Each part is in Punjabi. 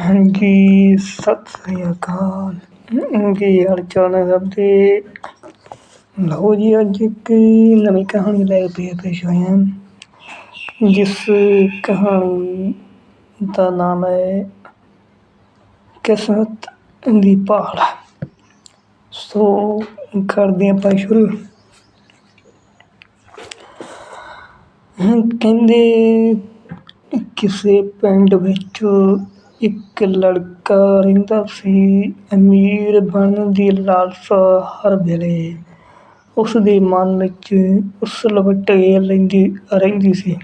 ਹਾਂਜੀ, ਸਤਿ ਸ੍ਰੀ ਅਕਾਲ। ਕੀ ਹਾਲ ਚਾਲ ਹੈ ਸਭ ਦੇ? ਲਓ ਜੀ, ਅੱਜ ਇੱਕ ਨਵੀਂ ਕਹਾਣੀ ਲੈ ਕੇ ਪੇਸ਼ ਹੋਏ ਹਾਂ। ਜਿਸ ਕਹਾਣੀ ਦਾ ਨਾਮ ਹੈ ਕਿਸਮਤ ਦੀ ਭਾਲ। ਸੋ, ਕਰਦੇ ਹਾਂ ਆਪਾਂ ਸ਼ੁਰੂ। ਕਹਿੰਦੇ, ਕਿਸੇ ਪਿੰਡ ਵਿੱਚ ਇੱਕ ਲੜਕਾ ਰਹਿੰਦਾ ਸੀ, ਅਮੀਰ ਬਣਨ ਦੀ ਲਾਲਸਾ ਹਰ ਵੇਲੇ। ਉਸ ਦੇ ਮਨ ਵਿੱਚ ਉਸਲ-ਵੱਟ ਲੈਂਦੀ ਰਹਿੰਦੀ ਸੀ।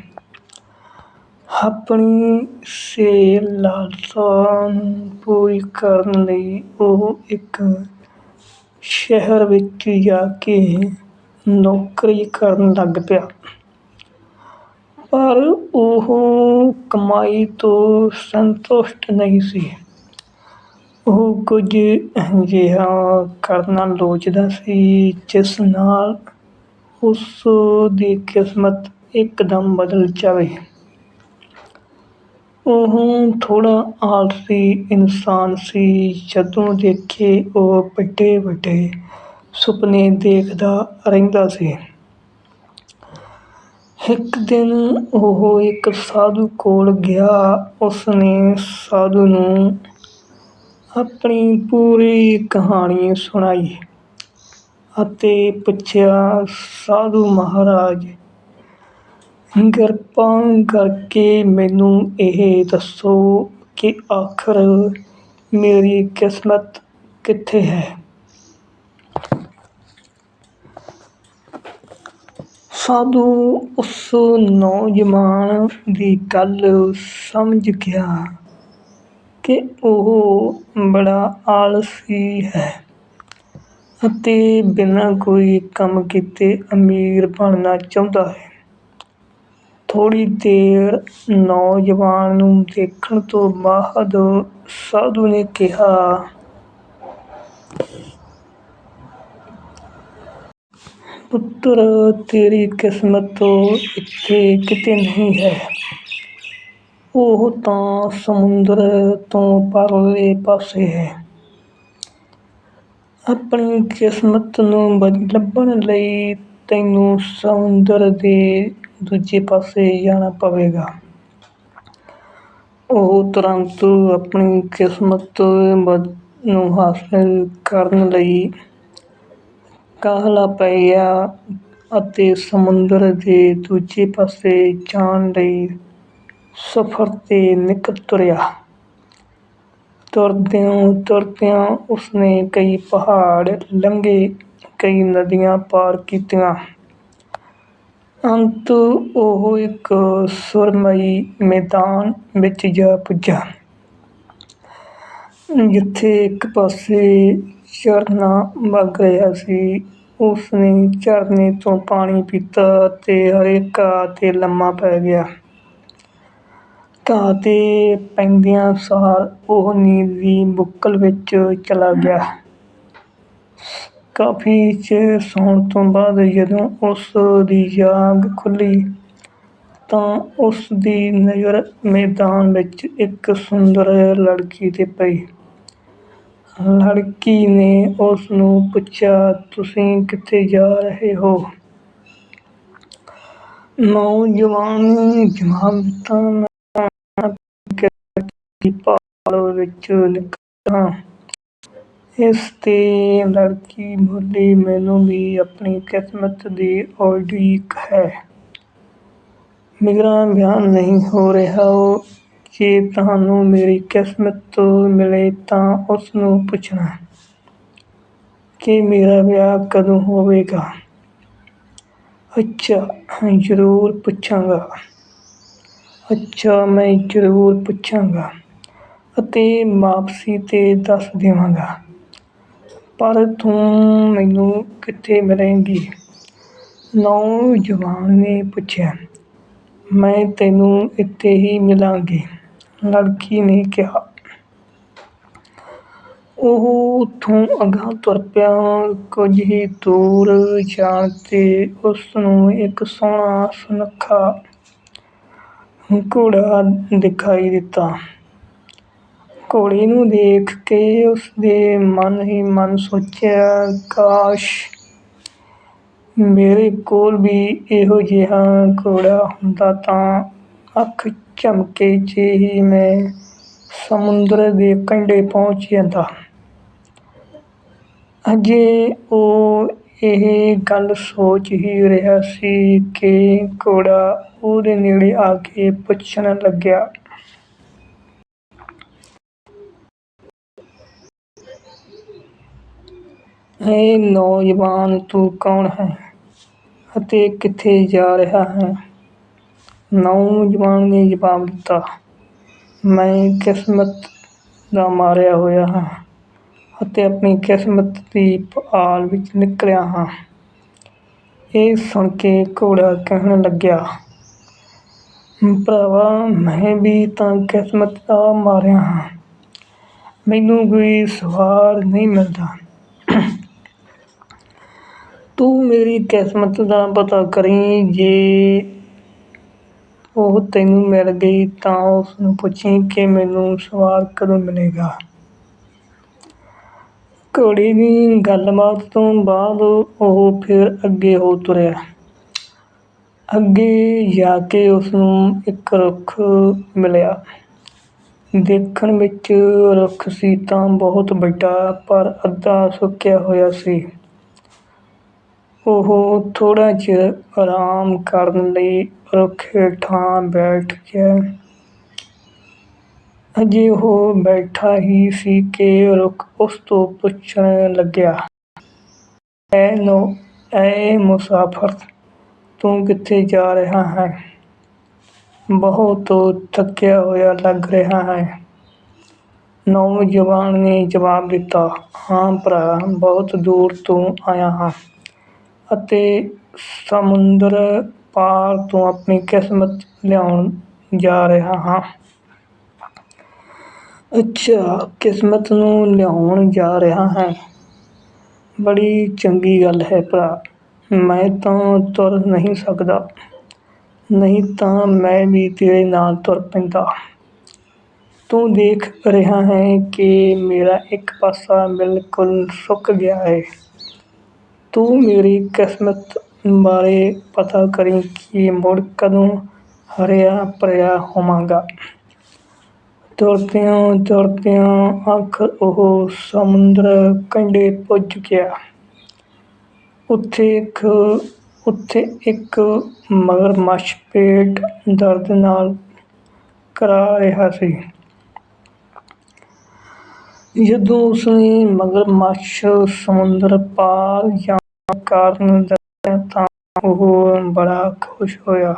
ਆਪਣੀ ਸੇ ਲਾਲਸਾ ਨੂੰ ਪੂਰੀ ਕਰਨ ਲਈ ਉਹ ਇੱਕ ਸ਼ਹਿਰ ਵਿੱਚ ਜਾ ਕੇ ਨੌਕਰੀ ਕਰਨ ਲੱਗ ਪਿਆ। ਪਰ ਉਹ ਕਮਾਈ ਤੋਂ ਸੰਤੁਸ਼ਟ ਨਹੀਂ ਸੀ। ਉਹ ਕੁਝ ਅਜਿਹਾ ਕਰਨਾ ਲੋਚਦਾ ਸੀ, ਜਿਸ ਨਾਲ ਉਸ ਦੀ ਕਿਸਮਤ ਇੱਕਦਮ ਬਦਲ ਜਾਵੇ। ਉਹ ਥੋੜ੍ਹਾ ਆਲਸੀ ਇਨਸਾਨ ਸੀ। ਜਦੋਂ ਦੇਖੇ ਉਹ ਵੱਡੇ ਵੱਡੇ ਸੁਪਨੇ ਦੇਖਦਾ ਰਹਿੰਦਾ ਸੀ। ਇੱਕ ਦਿਨ ਉਹ ਇੱਕ ਸਾਧੂ ਕੋਲ ਗਿਆ। ਉਸਨੇ ਸਾਧੂ ਨੂੰ ਆਪਣੀ ਪੂਰੀ ਕਹਾਣੀ ਸੁਣਾਈ ਅਤੇ ਪੁੱਛਿਆ, ਸਾਧੂ ਮਹਾਰਾਜ, ਕਿਰਪਾ ਕਰਕੇ ਮੈਨੂੰ ਇਹ ਦੱਸੋ ਕਿ ਆਖਰ ਮੇਰੀ ਕਿਸਮਤ ਕਿੱਥੇ ਹੈ? ਸਾਧੂ ਉਸ ਨੌਜਵਾਨ ਦੀ ਗੱਲ ਸਮਝ ਗਿਆ ਕਿ ਉਹ ਬੜਾ ਆਲਸੀ ਹੈ ਅਤੇ ਬਿਨਾਂ ਕੋਈ ਕੰਮ ਕੀਤੇ ਅਮੀਰ ਬਣਨਾ ਚਾਹੁੰਦਾ ਹੈ। ਥੋੜ੍ਹੀ ਦੇਰ ਨੌਜਵਾਨ ਨੂੰ ਦੇਖਣ ਤੋਂ ਬਾਅਦ ਸਾਧੂ ਨੇ ਕਿਹਾ ਪੁੱਤਰ, ਤੇਰੀ ਕਿਸਮਤ ਇੱਥੇ ਕਿਤੇ ਨਹੀਂ ਹੈ। ਉਹ ਤਾਂ ਸਮੁੰਦਰ ਤੋਂ ਪਰਲੇ ਪਾਸੇ ਹੈ। ਆਪਣੀ ਕਿਸਮਤ ਨੂੰ ਬ- ਲੱਭਣ ਲਈ ਤੈਨੂੰ ਸਮੁੰਦਰ ਦੇ ਦੂਜੇ ਪਾਸੇ ਜਾਣਾ ਪਵੇਗਾ। ਉਹ ਤੁਰੰਤ ਆਪਣੀ ਕਿਸਮਤ ਬ- ਨੂੰ ਹਾਸਲ ਕਰਨ ਲਈ ਕਾਹਲਾ ਪੈ ਗਿਆ ਅਤੇ ਸਮੁੰਦਰ ਦੇ ਦੂਜੇ ਪਾਸੇ ਜਾਣ ਲਈ ਸਫ਼ਰ 'ਤੇ ਨਿਕਲ ਤੁਰਿਆ। ਤੁਰਦਿਆਂ ਤੁਰਦਿਆਂ ਉਸਨੇ ਕਈ ਪਹਾੜ ਲੰਘੇ, ਕਈ ਨਦੀਆਂ ਪਾਰ ਕੀਤੀਆਂ। ਅੰਤ ਉਹ ਇੱਕ ਸੁਰਮਈ ਮੈਦਾਨ ਵਿੱਚ ਜਾ ਪੁੱਜਾ, ਜਿੱਥੇ ਇੱਕ ਪਾਸੇ ਝਰਨਾ ਵਗ ਰਿਹਾ ਸੀ। ਉਸਨੇ ਝਰਨੇ ਤੋਂ ਪਾਣੀ ਪੀਤਾ ਅਤੇ ਹਰੇ ਘਾਹ 'ਤੇ ਲੰਮਾ ਪੈ ਗਿਆ। ਘਾਹ 'ਤੇ ਪੈਂਦਿਆਂ ਸਾਰ ਉਹ ਨੀਂਦ ਦੀ ਬੁੱਕਲ ਵਿੱਚ ਚਲਾ ਗਿਆ। ਕਾਫੀ ਚਿਰ ਸੌਣ ਤੋਂ ਬਾਅਦ ਜਦੋਂ ਉਸ ਦੀ ਜਾਗ ਖੁੱਲ੍ਹੀ ਤਾਂ ਉਸ ਦੀ ਨਜ਼ਰ ਮੈਦਾਨ ਵਿੱਚ ਇੱਕ ਸੁੰਦਰ ਲੜਕੀ 'ਤੇ ਪਈ। ਲੜਕੀ ਨੇ ਉਸ ਨੂੰ ਪੁੱਛਿਆ, ਤੁਸੀਂ ਕਿੱਥੇ ਜਾ ਰਹੇ ਹੋ? ਨੌਜਵਾਨ ਨੇ ਜਵਾਬ ਦਿੱਤਾ ਮੈਂ ਦੀ ਭਾਲ ਵਿੱਚ ਨਿਕਲਿਆ ਹਾਂ ਇਸ 'ਤੇ ਲੜਕੀ ਬੋਲੀ, ਮੈਨੂੰ ਵੀ ਆਪਣੀ ਕਿਸਮਤ ਦੀ ਉਡੀਕ ਹੈ। ਮੇਰਾ ਬਿਆਨ ਨਹੀਂ ਹੋ ਰਿਹਾ। ਜੇ ਤੁਹਾਨੂੰ ਮੇਰੀ ਕਿਸਮਤ ਤੋਂ ਮਿਲੇ ਤਾਂ ਉਸ ਨੂੰ ਪੁੱਛਣਾ ਕਿ ਮੇਰਾ ਵਿਆਹ ਕਦੋਂ ਹੋਵੇਗਾ। ਅੱਛਾ ਜ਼ਰੂਰ ਪੁੱਛਾਂਗਾ। ਅੱਛਾ, ਮੈਂ ਜ਼ਰੂਰ ਪੁੱਛਾਂਗਾ ਅਤੇ ਵਾਪਸੀ 'ਤੇ ਦੱਸ ਦੇਵਾਂਗਾ। ਪਰ ਤੂੰ ਮੈਨੂੰ ਕਿੱਥੇ ਮਿਲੇਂਗੀ? ਨੌਜਵਾਨ ਨੇ ਪੁੱਛਿਆ, ਮੈਂ ਤੈਨੂੰ ਇੱਥੇ ਹੀ ਮਿਲਾਂਗੀ। ਲੜਕੀ ਨੇ ਕਿਹਾ। ਉਹ ਉੱਥੋਂ ਅਗਾਂਹ ਤੁਰ ਪਿਆ। ਕੁਝ ਹੀ ਦੂਰ ਜਾਣ 'ਤੇ ਉਸ ਨੂੰ ਇੱਕ ਸੋਹਣਾ ਸੁਨੱਖਾ ਘੋੜਾ ਦਿਖਾਈ ਦਿੱਤਾ। ਘੋੜੇ ਨੂੰ ਦੇਖ ਕੇ ਉਸਦੇ ਮਨ ਹੀ ਮਨ ਸੋਚਿਆ, ਕਾਸ਼ ਮੇਰੇ ਕੋਲ ਵੀ ਇਹੋ ਜਿਹਾ ਘੋੜਾ ਹੁੰਦਾ ਤਾਂ ਅੱਖ ਝਮਕੇ 'ਚ ਹੀ ਮੈਂ ਸਮੁੰਦਰ ਦੇ ਕੰਢੇ ਪਹੁੰਚ ਜਾਂਦਾ। ਅਜੇ ਉਹ ਇਹ ਗੱਲ ਸੋਚ ਹੀ ਰਿਹਾ ਸੀ ਕਿ ਘੋੜਾ ਉਹਦੇ ਨੇੜੇ ਆ ਕੇ ਪੁੱਛਣ ਲੱਗਿਆ। ਹੈ ਨੌਜਵਾਨ, ਤੂੰ ਕੌਣ ਹੈ ਅਤੇ ਕਿੱਥੇ ਜਾ ਰਿਹਾ ਹੈ? ਨੌਜਵਾਨ ਨੇ ਜਵਾਬ ਦਿੱਤਾ। ਮੈਂ ਕਿਸਮਤ ਦਾ ਮਾਰਿਆ ਹੋਇਆ ਹਾਂ ਅਤੇ ਆਪਣੀ ਕਿਸਮਤ ਦੀ ਭਾਲ ਵਿੱਚ ਨਿਕਲਿਆ ਹਾਂ। ਇਹ ਸੁਣ ਕੇ ਘੋੜਾ ਕਹਿਣ ਲੱਗਿਆ, ਭਰਾਵਾ, ਮੈਂ ਵੀ ਤਾਂ ਕਿਸਮਤ ਦਾ ਮਾਰਿਆ ਹਾਂ। ਮੈਨੂੰ ਕੋਈ ਸਵਾਰ ਨਹੀਂ ਮਿਲਦਾ। ਤੂੰ ਮੇਰੀ ਕਿਸਮਤ ਦਾ ਪਤਾ ਕਰੀਂ ਜੇ ਉਹ ਤੈਨੂੰ ਮਿਲ ਗਈ ਤਾਂ ਉਸ ਨੂੰ ਪੁੱਛੀ ਕਿ ਮੈਨੂੰ ਸਵਾਰ ਕਦੋਂ ਮਿਲੇਗਾ। ਘੋੜੇ ਦੀ ਗੱਲਬਾਤ ਤੋਂ ਬਾਅਦ ਉਹ ਫਿਰ ਅੱਗੇ ਹੋ ਤੁਰਿਆ। ਅੱਗੇ ਜਾ ਕੇ ਉਸ ਨੂੰ ਇੱਕ ਰੁੱਖ ਮਿਲਿਆ। ਦੇਖਣ ਵਿੱਚ ਰੁੱਖ ਸੀ ਤਾਂ ਬਹੁਤ ਵੱਡਾ, ਪਰ ਅੱਧਾ ਸੁੱਕਿਆ ਹੋਇਆ ਸੀ। ਉਹ ਥੋੜ੍ਹਾ ਚਿਰ ਆਰਾਮ ਕਰਨ ਲਈ ਰੁੱਖ ਹੇਠਾਂ ਬੈਠ ਗਿਆ। ਅਜੇ ਉਹ ਬੈਠਾ ਹੀ ਸੀ ਕਿ ਰੁੱਖ ਉਸ ਤੋਂ ਪੁੱਛਣ ਲੱਗਿਆ ਐ ਨੋ ਐ ਮੁਸਾਫਰ, ਤੂੰ ਕਿੱਥੇ ਜਾ ਰਿਹਾ ਹੈ? ਬਹੁਤ ਥੱਕਿਆ ਹੋਇਆ ਲੱਗ ਰਿਹਾ ਹੈ। ਨੌਜਵਾਨ ਨੇ ਜਵਾਬ ਦਿੱਤਾ, ਹਾਂ ਭਰਾ, ਬਹੁਤ ਦੂਰ ਤੋਂ ਆਇਆ ਹਾਂ। ਅਤੇ ਸਮੁੰਦਰ ਪਾਰ ਤੋਂ ਆਪਣੀ ਕਿਸਮਤ ਲਿਆਉਣ ਜਾ ਰਿਹਾ ਹਾਂ। ਅੱਛਾ, ਕਿਸਮਤ ਨੂੰ ਲਿਆਉਣ ਜਾ ਰਿਹਾ ਹੈ। ਬੜੀ ਚੰਗੀ ਗੱਲ ਹੈ ਭਰਾ, ਮੈਂ ਤਾਂ ਤੁਰ ਨਹੀਂ ਸਕਦਾ। ਨਹੀਂ ਤਾਂ ਮੈਂ ਵੀ ਤੇਰੇ ਨਾਲ ਤੁਰ ਪੈਂਦਾ। ਤੂੰ ਦੇਖ ਰਿਹਾ ਹੈ ਕਿ ਮੇਰਾ ਇੱਕ ਪਾਸਾ ਬਿਲਕੁਲ ਸੁੱਕ ਗਿਆ ਹੈ। ਤੂੰ ਮੇਰੀ ਕਿਸਮਤ ਬਾਰੇ ਪਤਾ ਕਰੀਂ ਕਿ ਮੁੜ ਕਦੋਂ ਹਰਿਆ ਭਰਿਆ ਹੋਵਾਂਗਾ। ਤੁਰਦਿਆਂ ਤੁਰਦਿਆਂ ਆਖਰ ਉਹ ਸਮੁੰਦਰ ਕੰਢੇ ਪੁੱਜ ਗਿਆ। ਉੱਥੇ ਇੱਕ ਉੱਥੇ ਇੱਕ ਮਗਰਮੱਛ ਪੇਟ ਦਰਦ ਨਾਲ ਕਰਾ ਰਿਹਾ ਸੀ। ਜਦੋਂ ਉਸਨੇ ਮਗਰਮੱਛ ਸਮੁੰਦਰ ਪਾਰ ਜਾਣ ਕਾਰਨ ਦੱਸਿਆ ਤਾਂ ਉਹ ਬੜਾ ਖੁਸ਼ ਹੋਇਆ।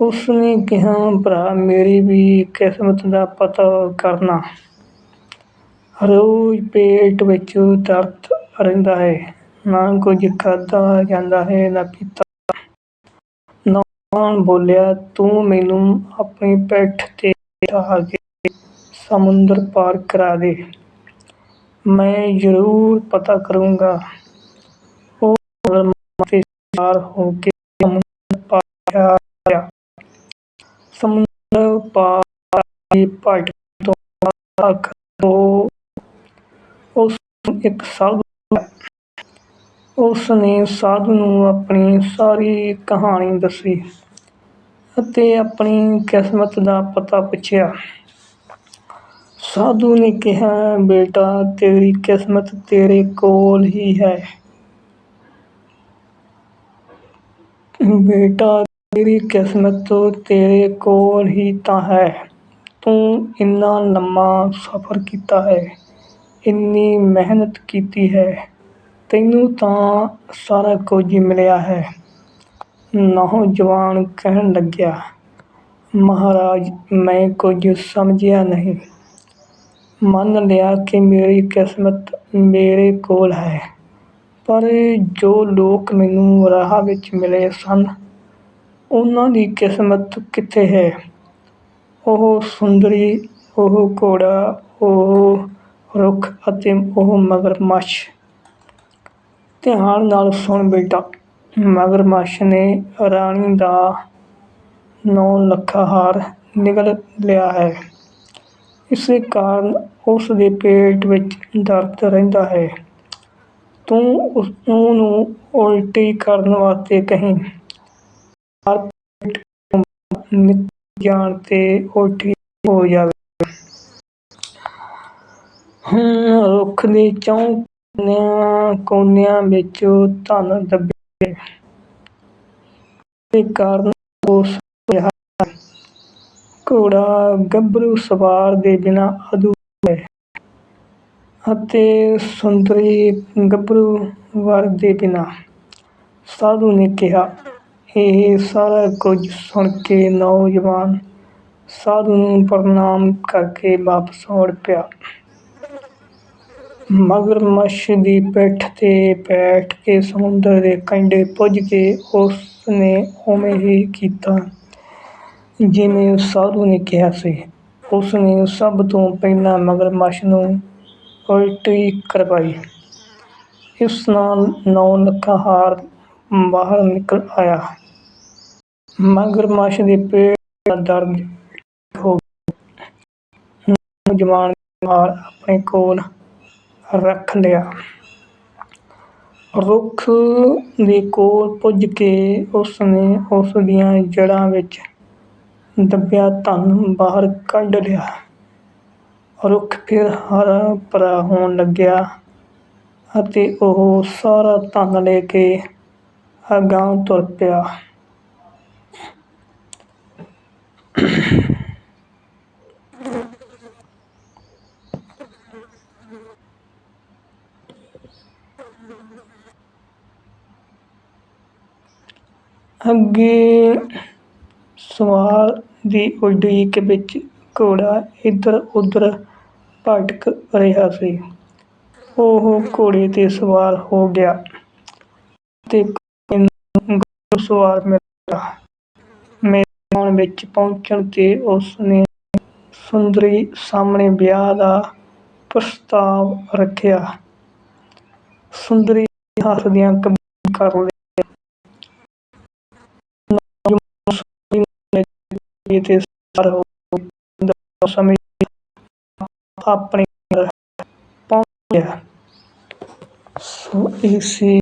ਉਸਨੇ ਕਿਹਾ, ਭਰਾ, ਮੇਰੀ ਵੀ ਕਿਸਮਤ ਦਾ ਪਤਾ ਕਰਨਾ। ਰੋਜ਼ ਪੇਟ ਵਿੱਚ ਦਰਦ ਰਹਿੰਦਾ ਹੈ। ਨਾ ਕੁਝ ਖਾਧਾ ਜਾਂਦਾ ਹੈ, ਨਾ ਪੀਤਾ। ਨੌਜਵਾਨ ਬੋਲਿਆ, ਤੂੰ ਮੈਨੂੰ ਆਪਣੀ ਪਿੱਠ ਤੇ ਬਿਠਾ ਕੇ ਸਮੁੰਦਰ ਪਾਰ ਕਰਾ ਦੇ। ਮੈਂ ਜ਼ਰੂਰ ਪਤਾ ਕਰੂੰਗਾ। ਮਗਰਮੱਛ ਹੋ ਕੇ ਸਮੁੰਦਰ ਪਾਰ ਆਇਆ ਸਮੁੰਦਰ ਪਾਰ ਦੀ ਭਟਕ ਤੋਂ ਬਾਅਦ ਆਖਰ ਉਸ ਇੱਕ ਸਾਧੂ ਉਸ ਨੇ ਸਾਧੂ ਨੂੰ ਆਪਣੀ ਸਾਰੀ ਕਹਾਣੀ ਦੱਸੀ ਅਤੇ ਆਪਣੀ ਕਿਸਮਤ ਦਾ ਪਤਾ ਪੁੱਛਿਆ। ਸਾਧੂ ਨੇ ਕਿਹਾ, ਬੇਟਾ, ਤੇਰੀ ਕਿਸਮਤ ਤੇਰੇ ਕੋਲ ਹੀ ਹੈ। ਬੇਟਾ, ਤੇਰੀ ਕਿਸਮਤ ਤੇਰੇ ਕੋਲ ਹੀ ਤਾਂ ਹੈ। ਤੂੰ ਇੰਨਾ ਲੰਮਾ ਸਫ਼ਰ ਕੀਤਾ ਹੈ, ਇੰਨੀ ਮਿਹਨਤ ਕੀਤੀ ਹੈ, ਤੈਨੂੰ ਤਾਂ ਸਾਰਾ ਕੁਝ ਮਿਲਿਆ ਹੈ। ਨੌਜਵਾਨ ਕਹਿਣ ਲੱਗਿਆ, ਮਹਾਰਾਜ, ਮੈਂ ਕੁਝ ਸਮਝਿਆ ਨਹੀਂ। ਮੰਨ ਲਿਆ ਕਿ ਮੇਰੀ ਕਿਸਮਤ ਮੇਰੇ ਕੋਲ ਹੈ। ਪਰ ਜੋ ਲੋਕ ਮੈਨੂੰ ਰਾਹ ਵਿੱਚ ਮਿਲੇ ਸਨ, ਉਹਨਾਂ ਦੀ ਕਿਸਮਤ ਕਿੱਥੇ ਹੈ? ਉਹ ਸੁੰਦਰੀ, ਉਹ ਘੋੜਾ, ਉਹ ਰੁੱਖ ਅਤੇ ਉਹ ਮਗਰਮੱਛ। ਧਿਆਨ ਨਾਲ ਸੁਣ ਬੇਟਾ, ਮਗਰਮੱਛ ਨੇ ਰਾਣੀ ਦਾ ਨੌ ਲੱਖਾ ਹਾਰ ਨਿਗਲ ਲਿਆ ਹੈ। ਇਸੇ ਕਾਰਨ ਉਸ ਦੇ ਪੇਟ ਵਿੱਚ ਦਰਦ ਰਹਿੰਦਾ ਹੈ। ਤੂੰ ਉਸ ਉਹਨੂੰ ਉਲਟੀ ਕਰਨ ਵਾਸਤੇ ਕਹੀਂ। ਪਰ ਪੇਟ ਤੋਂ ਜਾਣ ਤੇ ਉਲਟੀ ਹੋ ਜਾਵੇ। ਹੁਣ ਰੁੱਖ ਦੇ ਚੌਂ ਕੋਨਿਆਂ ਵਿੱਚ ਧਨ ਦੱਬੇ। ਦੇ ਕਾਰਨ ਉਹ ਘੋੜਾ ਗੱਭਰੂ ਸਵਾਰ ਦੇ ਬਿਨਾਂ ਅਧੂਰਾ ਹੈ। ਅਤੇ ਸੁੰਦਰੀ ਗੱਭਰੂ ਵਰ ਦੇ ਬਿਨਾਂ ਸਾਧੂ ਨੇ ਕਿਹਾ, ਇਹ ਸਾਰਾ ਕੁਝ ਸੁਣ ਕੇ ਨੌਜਵਾਨ ਸਾਧੂ ਨੂੰ ਪ੍ਰਣਾਮ ਕਰਕੇ ਵਾਪਸ ਮੁੜ ਪਿਆ। ਮਗਰਮੱਛ ਦੀ ਪਿੱਠ ਤੇ ਬੈਠ ਕੇ ਸਮੁੰਦਰ ਦੇ ਕੰਢੇ ਪੁੱਜ ਕੇ ਉਸ ਨੇ ਉਵੇਂ ਹੀ ਕੀਤਾ ਜਿਵੇਂ ਸਾਧੂ ਨੇ ਕਿਹਾ ਸੀ। ਉਸ ਨੇ ਸਭ ਤੋਂ ਪਹਿਲਾਂ ਮਗਰਮੱਛ ਨੂੰ ਉਲਟੀ ਕਰਵਾਈ। ਇਸ ਨਾਲ ਨੌ ਲੱਖਾ ਹਾਰ ਬਾਹਰ ਨਿਕਲ ਆਇਆ। ਮਗਰਮੱਛ ਦੇ ਪੇਟ ਦਾ ਦਰਦ ਹੋ ਗਿਆ। ਨੌਜਵਾਨ ਨੇ ਹਾਰ ਆਪਣੇ ਕੋਲ ਰੱਖ ਲਿਆ। ਰੁੱਖ ਦੇ ਕੋਲ ਪੁੱਜ ਕੇ ਉਸ ਨੇ ਉਸ ਦੀਆਂ ਜੜ੍ਹਾਂ ਵਿੱਚ ਦੱਬਿਆ ਧਨ ਬਾਹਰ ਕੱਢ ਲਿਆ। ਰੁੱਖ ਫਿਰ ਹਰਾ ਭਰਾ ਹੋਣ ਲੱਗਿਆ ਅਤੇ ਉਹ ਸਾਰਾ ਧਨ ਲੈ ਕੇ ਅਗਾਂਹ ਤੁਰ ਪਿਆ। ਅੱਗੇ ਸਵਾਲ ਦੀ ਉਡੀਕ ਵਿੱਚ ਘੋੜਾ ਇੱਧਰ ਉੱਧਰ ਭਟਕ ਰਿਹਾ ਸੀ। ਉਹ ਘੋੜੇ ਤੇ ਸਵਾਰ ਹੋ ਗਿਆ ਤੇ ਘੋੜੇ ਨੂੰ ਘੋੜਸਵਾਰ ਮਿਲਿਆ। ਮੈਦਾਨ ਵਿੱਚ ਪਹੁੰਚਣ ਤੇ ਉਸ ਨੇ ਸੁੰਦਰੀ ਸਾਹਮਣੇ ਵਿਆਹ ਦਾ ਪ੍ਰਸਤਾਵ ਰੱਖਿਆ। ਸੁੰਦਰੀ ਹੱਸਦਿਆਂ ਕਬੂਲ ਕਰ ਲਿਆ ਤੇ ਸਵਾਰ ਹੋ ਸਮੇਂ ਆਪਣੀ ਪਹੁੰਚ ਗਿਆ ਸੋ ਇਹ ਸੀ